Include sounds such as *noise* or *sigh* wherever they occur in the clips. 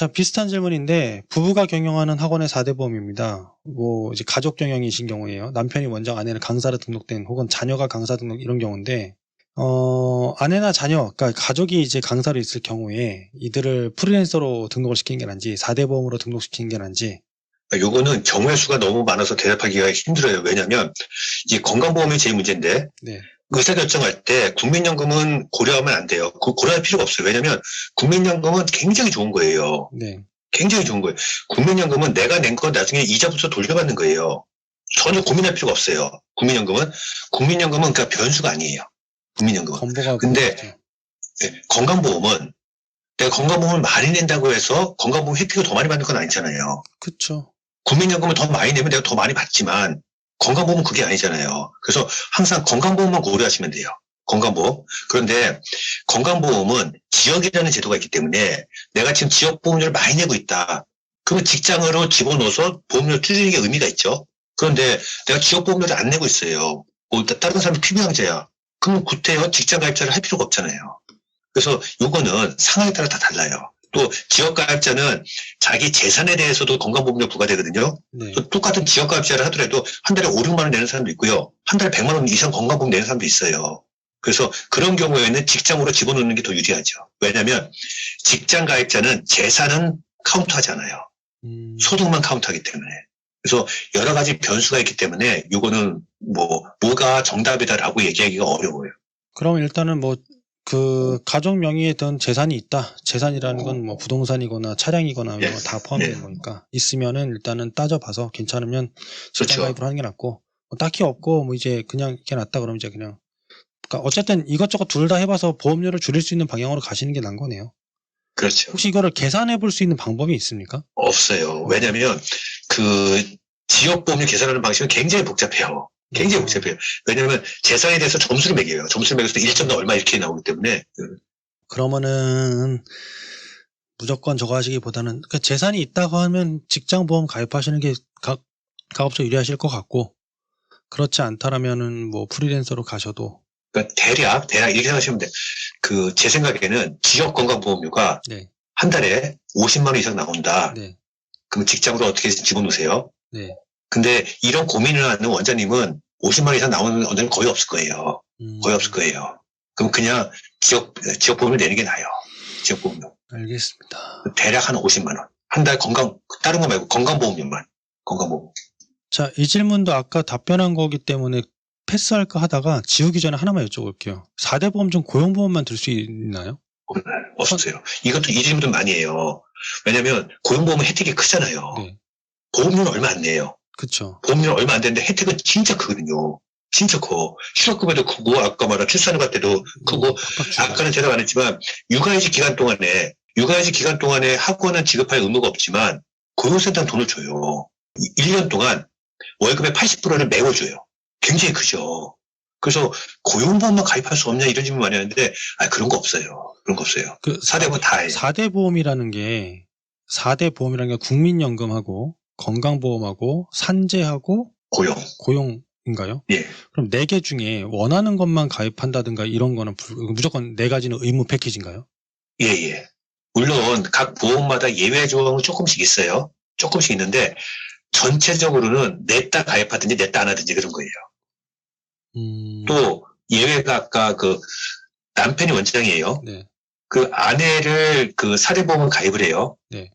자, 비슷한 질문인데, 부부가 경영하는 학원의 4대 보험입니다. 뭐, 이제 가족 경영이신 경우에요. 남편이 원장, 아내는 강사로 등록된, 혹은 자녀가 강사 등록, 이런 경우인데, 어, 아내나 자녀, 그러니까 가족이 이제 강사로 있을 경우에 이들을 프리랜서로 등록을 시키는 게 난지, 4대 보험으로 등록시키는 게 난지, 요거는 경우의 수가 너무 많아서 대답하기가 힘들어요. 왜냐하면 이 건강보험이 제일 문제인데 네. 의사 결정할 때 국민연금은 고려하면 안 돼요. 그 고려할 필요가 없어요. 왜냐하면 국민연금은 굉장히 좋은 거예요. 네. 굉장히 좋은 거예요. 국민연금은 내가 낸거 나중에 이자부터 돌려받는 거예요. 전혀 고민할 필요가 없어요. 국민연금은 국민연금은 그러니까 변수가 아니에요. 국민연금은. 근데. 네, 건강보험은 내가 건강보험을 많이 낸다고 해서 건강보험 혜택을 더 많이 받는 건 아니잖아요. 그쵸. 국민연금을 더 많이 내면 내가 더 많이 받지만 건강보험은 그게 아니잖아요. 그래서 항상 건강보험만 고려하시면 돼요. 건강보험. 그런데 건강보험은 지역이라는 제도가 있기 때문에 내가 지금 지역보험료를 많이 내고 있다. 그러면 직장으로 집어넣어서 보험료를 줄이는 게 의미가 있죠. 그런데 내가 지역보험료를 안 내고 있어요. 뭐 다른 사람이 피부양자야. 그럼 구태여 직장 가입자를 할 필요가 없잖아요. 그래서 요거는 상황에 따라 다 달라요. 또 지역가입자는 자기 재산에 대해서도 건강보험료 부과되거든요. 네. 또 똑같은 지역가입자를 하더라도 한 달에 5, 6만 원 내는 사람도 있고요. 한 달에 100만 원 이상 건강보험 내는 사람도 있어요. 그래서 그런 경우에는 직장으로 집어넣는 게 더 유리하죠. 왜냐하면 직장 가입자는 재산은 카운트하잖아요. 음, 소득만 카운트하기 때문에. 그래서 여러 가지 변수가 있기 때문에 이거는 뭐 뭐가 정답이다라고 얘기하기가 어려워요. 그럼 일단은 뭐, 그, 가족 명의에 든 재산이 있다. 재산이라는 건 뭐 부동산이거나 차량이거나 예. 뭐다 포함되는 예. 거니까. 있으면은 일단은 따져봐서 괜찮으면 직장 그렇죠. 가입을 하는 게 낫고, 뭐 딱히 없고, 뭐 이제 그냥 이렇게 낫다 그러면 이제 그냥. 그러니까 어쨌든 이것저것 둘 다 해봐서 보험료를 줄일 수 있는 방향으로 가시는 게 나은 거네요. 그렇죠. 혹시 이거를 계산해 볼 수 있는 방법이 있습니까? 없어요. 왜냐하면 그 지역 보험료 계산하는 방식은 굉장히 복잡해요. 굉장히 복잡해요. 왜냐하면 재산에 대해서 점수를 매겨요. 점수를 매겨서 1점 얼마 이렇게 나오기 때문에 그러면은 무조건 저거 하시기보다는 그 재산이 있다고 하면 직장 보험 가입하시는 게 가, 가급적 유리하실 것 같고 그렇지 않다라면은 뭐 프리랜서로 가셔도 그러니까 대략 대략 이렇게 생각하시면 돼. 그 제 생각에는 지역 건강보험료가 네. 한 달에 50만 원 이상 나온다. 네. 그럼 직장으로 어떻게 집어넣으세요? 네. 근데 이런 고민을 하는 원장님은 50만 원 이상 나오는 원장님 거의 없을 거예요. 음, 거의 없을 거예요. 그럼 그냥 지역 지역 보험을 내는 게 나아요. 지역 보험료. 알겠습니다. 대략 한 50만 원. 한 달 건강 다른 거 말고 건강보험료만. 건강보험. 자, 이 질문도 아까 답변한 거기 때문에 패스할까 하다가 지우기 전에 하나만 여쭤볼게요. 4대 보험 중 고용보험만 들 수 있나요? 없어요. 이것도 이 질문도 많이 해요. 왜냐면 고용보험은 혜택이 크잖아요. 네. 보험료는 얼마 안 내요. 그쵸. 보험료는 얼마 안 되는데 혜택은 진짜 크거든요. 진짜 커. 실업급여도 크고 아까 말한 출산휴가 때도 크고 합박주가. 아까는 대답 안 했지만 육아휴직 기간 동안에 육아휴직 기간 동안에 학원은 지급할 의무가 없지만 고용센터는 돈을 줘요. 1년 동안 월급의 80%를 메워줘요. 굉장히 크죠. 그래서 고용보험만 가입할 수 없냐 이런 질문 많이 하는데 아 그런 거 없어요. 그런 거 없어요. 그 4대 보험 다 해요. 4대 보험이라는 게 4대 보험이라는 게 국민연금하고 건강보험하고 산재하고 고용. 고용 인가요? 예. 그럼 네 개 중에 원하는 것만 가입한다든가 이런 거는 불- 무조건 네 가지는 의무 패키지인가요? 예, 예. 물론 각 보험마다 예외 조항은 조금씩 있어요. 조금씩 있는데 전체적으로는 냈다 가입하든지 냈다 안 하든지 그런 거예요. 음, 또 예외가 아까 그 남편이 원장이에요. 네. 그 아내를 그 사대보험을 가입을 해요. 네.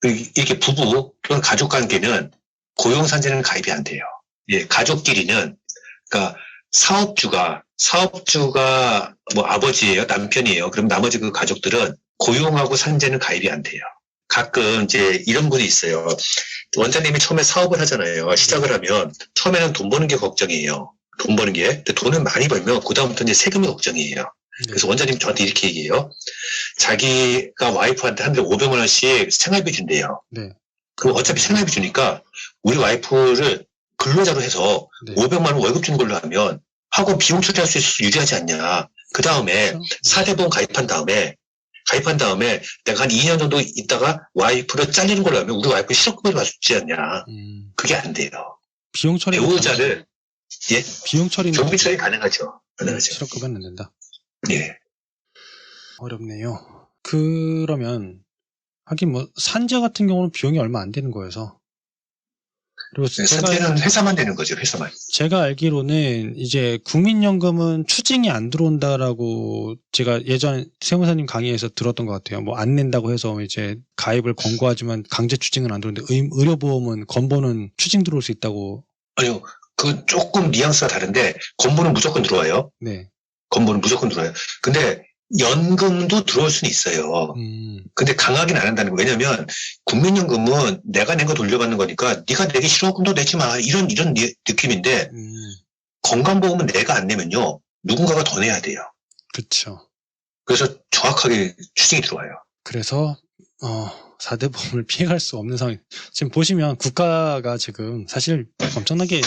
그 이렇게 부부 또는 가족 관계는 고용산재는 가입이 안 돼요. 예, 가족끼리는 그러니까 사업주가 사업주가 뭐 아버지예요, 남편이에요. 그럼 나머지 그 가족들은 고용하고 산재는 가입이 안 돼요. 가끔 이제 이런 분이 있어요. 원장님이 처음에 사업을 하잖아요. 시작을 하면 처음에는 돈 버는 게 걱정이에요. 돈 버는 게. 근데 돈을 많이 벌면 그다음부터 이제 세금이 걱정이에요. 네. 그래서 원장님 저한테 이렇게 얘기해요. 자기가 와이프한테 한 달에 500만 원씩 생활비 준대요. 네. 그럼 어차피 생활비 주니까 우리 와이프를 근로자로 해서 네. 500만 원 월급 주는 걸로 하면 하고 비용 처리할 수 있어서 유리하지 않냐. 그 다음에 그렇죠? 사대보험 가입한 다음에 가입한 다음에 내가 한 2년 정도 있다가 와이프를 잘리는 걸로 하면 우리 와이프 실업급여를 받지 않냐. 음, 그게 안 돼요. 비용 처리 배우자를 예 비용 처리는 경비 처리 가능하죠. 가능하죠. 실업급여는 안 된다. 예. 어렵네요. 그러면 하긴 뭐 산재 같은 경우는 비용이 얼마 안 되는 거여서. 그리고 네, 산재는 회사만 되는 거죠, 회사만. 제가 알기로는 이제 국민연금은 추징이 안 들어온다라고 제가 예전 세무사님 강의에서 들었던 것 같아요. 뭐 안 낸다고 해서 이제 가입을 권고하지만 강제 추징은 안 들어오는데 의- 의료보험은 건보는 추징 들어올 수 있다고. 아니요, 그 조금 뉘앙스가 다른데, 건보는 무조건 들어와요. 네. 건보는 무조건 들어와요. 근데 연금도 들어올 수는 있어요. 음, 근데 강하게는 안 한다는 거예요. 왜냐면 국민연금은 내가 낸 거 돌려받는 거니까 네가 내기 싫어 너 내지 마 이런 이런 니- 느낌인데 음, 건강보험은 내가 안 내면요 누군가가 더 내야 돼요. 그쵸. 그래서 정확하게 추징이 들어와요. 그래서 어, 4대 보험을 *laughs* 피해갈 수 없는 상황. 지금 보시면 국가가 지금 사실 엄청나게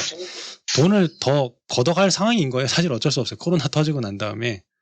돈을 더 걷어갈 상황인 거예요. 사실 어쩔 수 없어요. 코로나 터지고 난 다음에